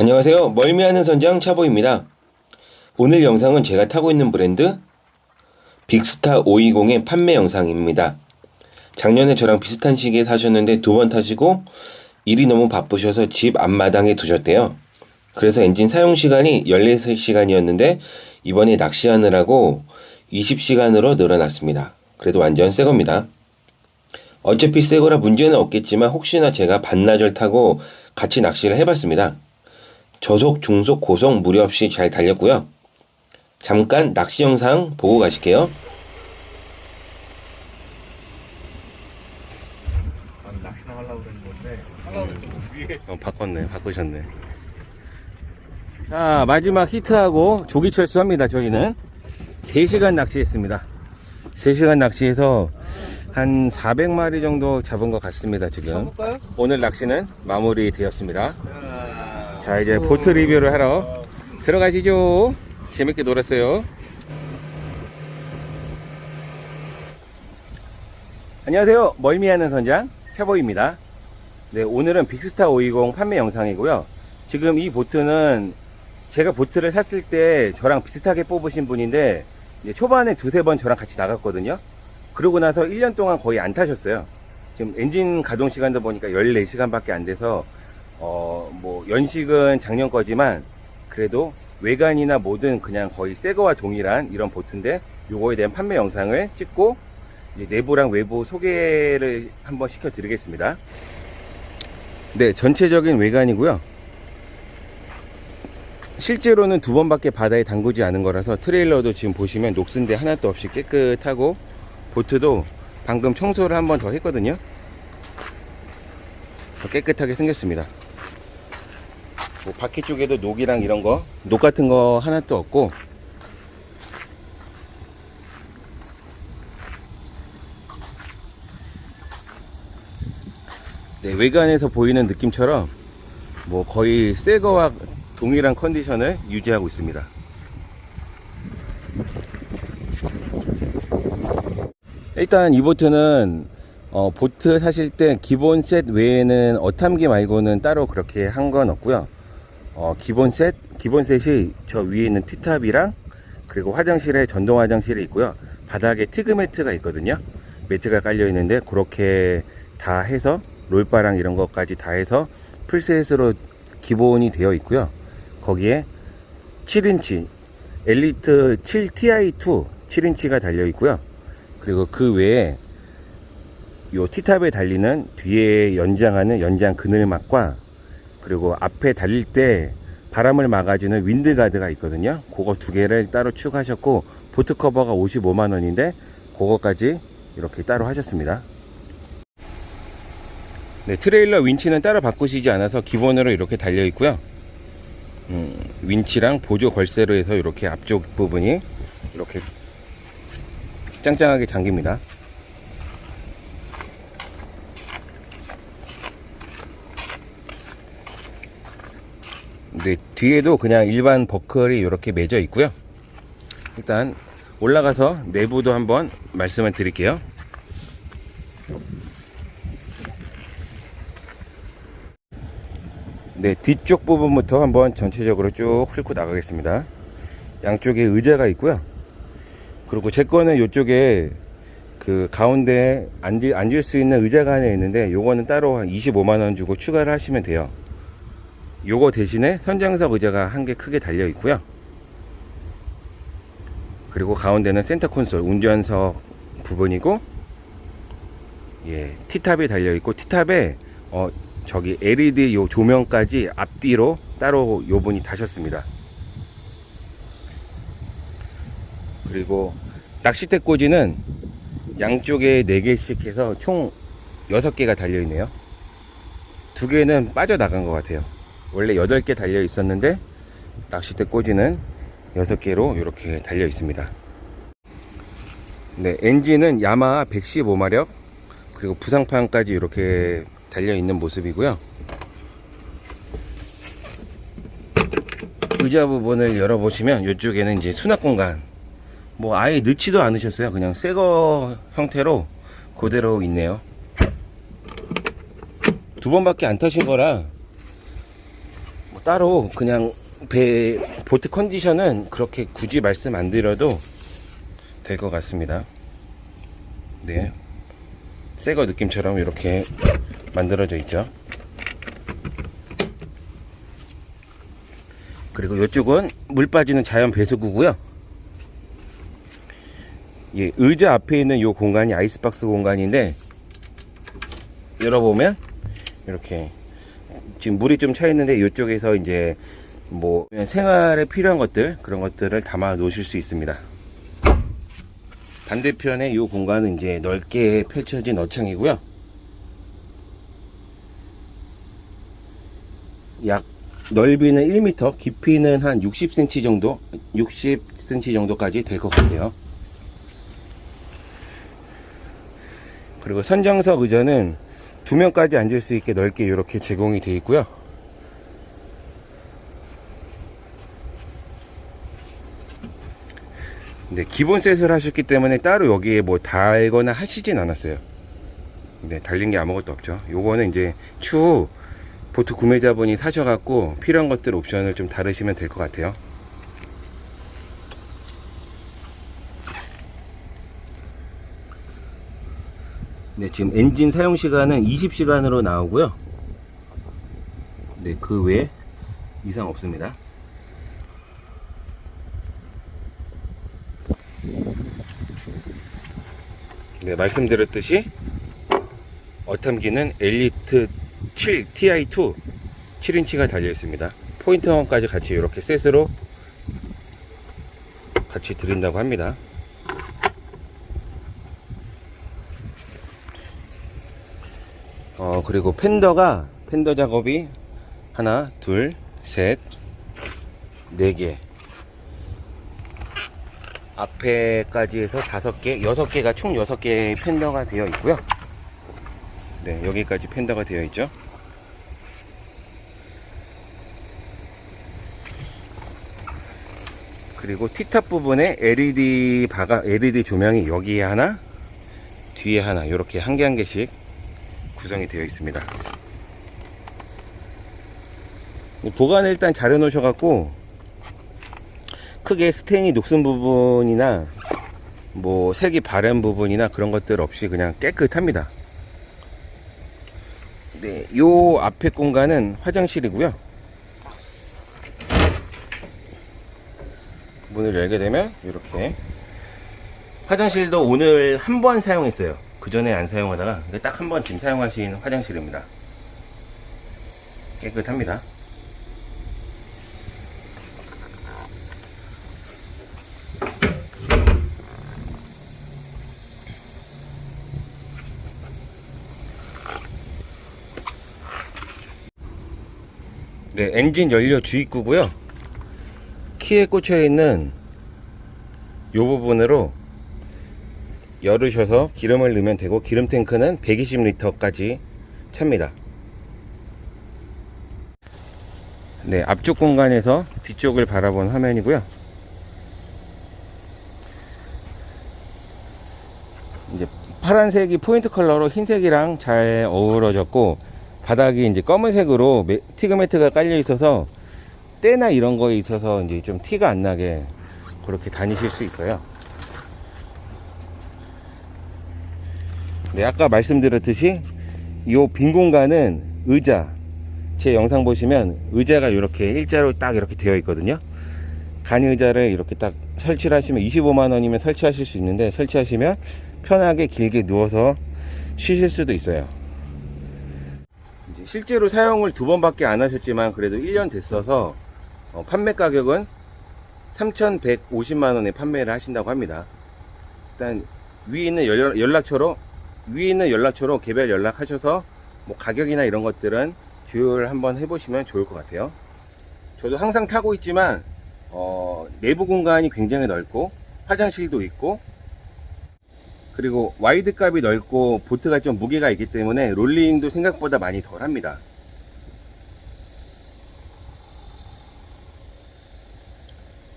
안녕하세요. 멀미하는 선장 차보입니다. 오늘 영상은 제가 타고 있는 브랜드 빅스타 520의 판매 영상입니다. 작년에 저랑 비슷한 시기에 사셨는데 두 번 타시고 일이 너무 바쁘셔서 집 앞마당에 두셨대요. 그래서 엔진 사용 시간이 14시간이었는데 이번에 낚시하느라고 20시간으로 늘어났습니다. 그래도 완전 새 겁니다. 어차피 새 거라 문제는 없겠지만 혹시나 제가 반나절 타고 같이 낚시를 해봤습니다. 저속, 중속, 고속 무리 없이 잘 달렸고요. 잠깐 낚시 영상 보고 가실게요. 난 낚시나 하려고 그랬는 건데 하려고 그랬더니 위에 어, 바꿨네, 바꾸셨네. 자, 마지막 히트하고 조기 철수합니다, 저희는. 3시간 낚시했습니다. 3시간 낚시해서 한 400마리 정도 잡은 것 같습니다, 지금. 오늘 낚시는 마무리 되었습니다. 자, 자, 이제 보트 리뷰를 하러 들어가시죠. 재밌게 놀았어요. 안녕하세요. 멀미하는 선장 캐보입니다. 네, 오늘은 빅스타 520 판매 영상이고요. 지금 이 보트는 제가 보트를 샀을 때 저랑 비슷하게 뽑으신 분인데 초반에 두세 번 저랑 같이 나갔거든요. 그러고 나서 1년 동안 거의 안 타셨어요. 지금 엔진 가동 시간도 보니까 14시간밖에 안 돼서 어, 뭐, 연식은 작년 거지만, 그래도 외관이나 뭐든 그냥 거의 새 거와 동일한 이런 보트인데, 요거에 대한 판매 영상을 찍고, 내부랑 외부 소개를 한번 시켜드리겠습니다. 네, 전체적인 외관이고요. 실제로는 두 번밖에 바다에 담그지 않은 거라서 트레일러도 지금 보시면 녹슨데 하나도 없이 깨끗하고, 보트도 방금 청소를 한 번 더 했거든요. 깨끗하게 생겼습니다. 뭐 바퀴 쪽에도 녹이랑 이런 거, 녹 같은 거 하나도 없고, 네, 외관에서 보이는 느낌처럼 뭐 거의 새 거와 동일한 컨디션을 유지하고 있습니다. 일단 이 보트는 어, 보트 사실 때 기본 셋 외에는 어탐기 말고는 따로 그렇게 한 건 없고요. 어, 기본 셋, 기본 셋이 저 위에 있는 티탑이랑 그리고 화장실에 전동 화장실이 있고요. 바닥에 티그 매트가 있거든요. 매트가 깔려 있는데 그렇게 다 해서 롤바랑 이런 것까지 다 해서 풀셋으로 기본이 되어 있고요. 거기에 7인치 엘리트 7TI2 7인치가 달려 있고요. 그리고 그 외에 요 티탑에 달리는 뒤에 연장하는 연장 그늘막과 그리고 앞에 달릴 때 바람을 막아주는 윈드가드가 있거든요. 그거 두 개를 따로 추가하셨고 보트 커버가 55만 원인데 그거까지 이렇게 따로 하셨습니다. 네, 트레일러 윈치는 따로 바꾸시지 않아서 기본으로 이렇게 달려 있고요. 음, 윈치랑 보조 걸쇠로 해서 이렇게 앞쪽 부분이 이렇게 짱짱하게 잠깁니다. 네, 뒤에도 그냥 일반 버클이 이렇게 매져 있고요. 일단 올라가서 내부도 한번 말씀을 드릴게요. 네, 뒤쪽 부분부터 한번 전체적으로 쭉 훑고 나가겠습니다. 양쪽에 의자가 있고요. 그리고 제 거는 이쪽에 그 가운데 앉을, 앉을 수 있는 의자가 하나 있는데 요거는 따로 한 25만원 주고 추가를 하시면 돼요. 요거 대신에 선장석 의자가 한 개 크게 달려 있고요. 그리고 가운데는 센터 콘솔 운전석 부분이고 예, T탑이 달려 있고 T탑에 어 저기 LED 요 조명까지 앞뒤로 따로 요 분이 다셨습니다. 그리고 낚싯대 꽂이는 양쪽에 4개씩 해서 총 6개가 달려 있네요. 두 개는 빠져나간 것 같아요. 원래 8개 달려 있었는데 낚싯대 꽂이는 6개로 이렇게 달려 있습니다. 네, 엔진은 야마하 115마력 그리고 부상판까지 이렇게 달려 있는 모습이고요. 의자 부분을 열어보시면 이쪽에는 이제 수납 공간 뭐 아예 넣지도 않으셨어요. 그냥 새거 형태로 그대로 있네요. 두 번밖에 안 타신 거라 뭐 따로 그냥 배 보트 컨디션은 그렇게 굳이 말씀 안 드려도 될 것 같습니다. 네. 새거 느낌처럼 이렇게 만들어져 있죠. 그리고 이쪽은 물 빠지는 자연 배수구고요. 예, 의자 앞에 있는 이 공간이 아이스박스 공간인데 열어보면 이렇게 지금 물이 좀 차 있는데 이쪽에서 이제 뭐 생활에 필요한 것들 그런 것들을 담아 놓으실 수 있습니다. 반대편에 이 공간은 이제 넓게 펼쳐진 어창이고요. 약 넓이는 1m, 깊이는 한 60cm 정도, 60cm 정도까지 될 것 같아요. 그리고 선정석 의자는 두 명까지 앉을 수 있게 넓게 이렇게 제공이 되어 있고요. 네, 기본 셋을 하셨기 때문에 따로 여기에 뭐 달거나 하시진 않았어요. 네, 달린 게 아무것도 없죠. 요거는 이제 추후 보트 구매자분이 사셔갖고 필요한 것들 옵션을 좀 다르시면 될 것 같아요. 네, 지금 엔진 사용 시간은 20시간으로 나오고요. 네, 그 외에 이상 없습니다. 네, 말씀드렸듯이 어탐기는 엘리트 7 TI2 7인치가 달려 있습니다. 포인트원까지 같이 이렇게 셋으로 같이 드린다고 합니다. 어, 그리고 팬더가 팬더 작업이 하나, 둘, 셋, 네 개. 앞에까지 해서 다섯 개, 여섯 개가 총 여섯 개의 팬더가 되어 있고요. 네, 여기까지 팬더가 되어 있죠. 그리고 티탑 부분에 LED 바가 LED 조명이 여기에 하나, 뒤에 하나 이렇게 한 개 한 개씩 구성이 되어 있습니다. 보관을 일단 잘 해놓으셔 갖고 크게 스테인이 녹슨 부분이나 뭐 색이 바른 부분이나 그런 것들 없이 그냥 깨끗합니다. 네, 요 앞에 공간은 화장실이고요. 문을 열게 되면 이렇게 화장실도 오늘 한 번 사용했어요. 그 전에 안 사용하다가 딱 한 번 지금 사용하신 화장실입니다. 깨끗합니다. 네, 엔진 연료 주입구고요. 키에 꽂혀 있는 이 부분으로 열으셔서 기름을 넣으면 되고 기름 탱크는 120리터까지 찹니다. 네, 앞쪽 공간에서 뒤쪽을 바라본 화면이고요. 이제 파란색이 포인트 컬러로 흰색이랑 잘 어우러졌고 바닥이 이제 검은색으로 매- 티그매트가 깔려 있어서 때나 이런 거에 있어서 이제 좀 티가 안 나게 그렇게 다니실 수 있어요. 네, 아까 말씀드렸듯이 이 빈 공간은 의자 제 영상 보시면 의자가 이렇게 일자로 딱 이렇게 되어 있거든요. 간이 의자를 이렇게 딱 설치를 하시면 25만 원이면 설치하실 수 있는데 설치하시면 편하게 길게 누워서 쉬실 수도 있어요. 실제로 사용을 두 번밖에 안 하셨지만 그래도 1년 됐어서 어, 판매 가격은 3,150만 원에 판매를 하신다고 합니다. 일단 위에 있는 연락, 연락처로 위에 있는 연락처로 개별 연락하셔서 뭐 가격이나 이런 것들은 조율 한번 해보시면 좋을 것 같아요. 저도 항상 타고 있지만 어, 내부 공간이 굉장히 넓고 화장실도 있고 그리고 와이드 값이 넓고 보트가 좀 무게가 있기 때문에 롤링도 생각보다 많이 덜 합니다.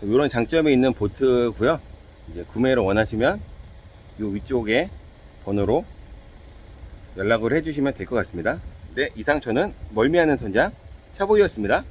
이런 장점이 있는 보트고요. 이제 구매를 원하시면 이 위쪽에 번호로 연락을 해주시면 될 것 같습니다. 네, 이상 저는 멀미하는 선장 차보이였습니다.